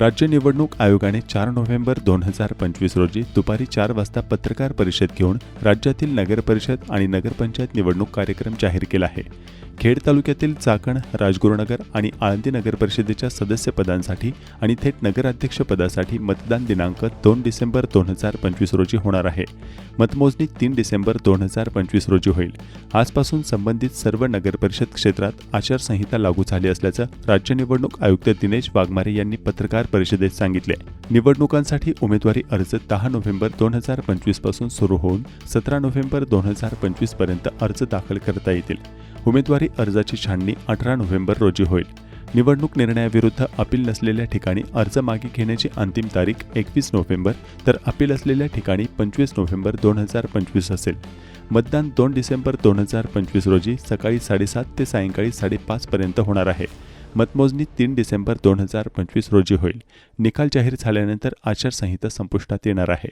राज्य निवडणूक आयोगाने चार नोव्हेंबर दोन हजार पंचवीस रोजी दुपारी चार वाजता पत्रकार परिषद घेऊन राज्यातील नगरपरिषद आणि नगरपंचायत निवडणूक कार्यक्रम जाहीर केला आहे. खेड तालुक्यातील चाकण राजगुरुनगर आणि आळंदी नगर परिषदेच्या सदस्यपदांसाठी आणि थेट नगराध्यक्षपदासाठी मतदान दिनांक दोन डिसेंबर दोन हजार पंचवीस रोजी होणार आहे. मतमोजणी तीन डिसेंबर दोन हजार पंचवीस रोजी होईल. आजपासून संबंधित सर्व नगरपरिषद क्षेत्रात आचारसंहिता लागू झाली असल्याचं राज्य निवडणूक आयुक्त दिनेश वाघमारे यांनी पत्रकार परिषदेत सांगितले. निवडणुकांसाठी उमेदवारी अर्ज दहा नोव्हेंबर दोन हजार पंचवीसपासून सुरू होऊन सतरा नोव्हेंबर दोन हजार पंचवीसपर्यंत अर्ज दाखल करता येतील. उमेदवारी अर्जाची छाननी अठरा नोव्हेंबर रोजी होईल. निवडणूक निर्णयाविरुद्ध अपील नसलेल्या ठिकाणी अर्ज मागे घेण्याची अंतिम तारीख एकवीस नोव्हेंबर तर अपील असलेल्या ठिकाणी पंचवीस नोव्हेंबर दोन हजार पंचवीस असेल. मतदान दोन डिसेंबर दोन हजार पंचवीस रोजी सकाळी साडेसात ते सायंकाळी साडेपाचपर्यंत होणार आहे. मतमोजणी तीन डिसेंबर दोन हजार पंचवीस रोजी होईल. निकाल जाहीर झाल्यानंतर आचारसंहिता संपुष्टात येणार आहे.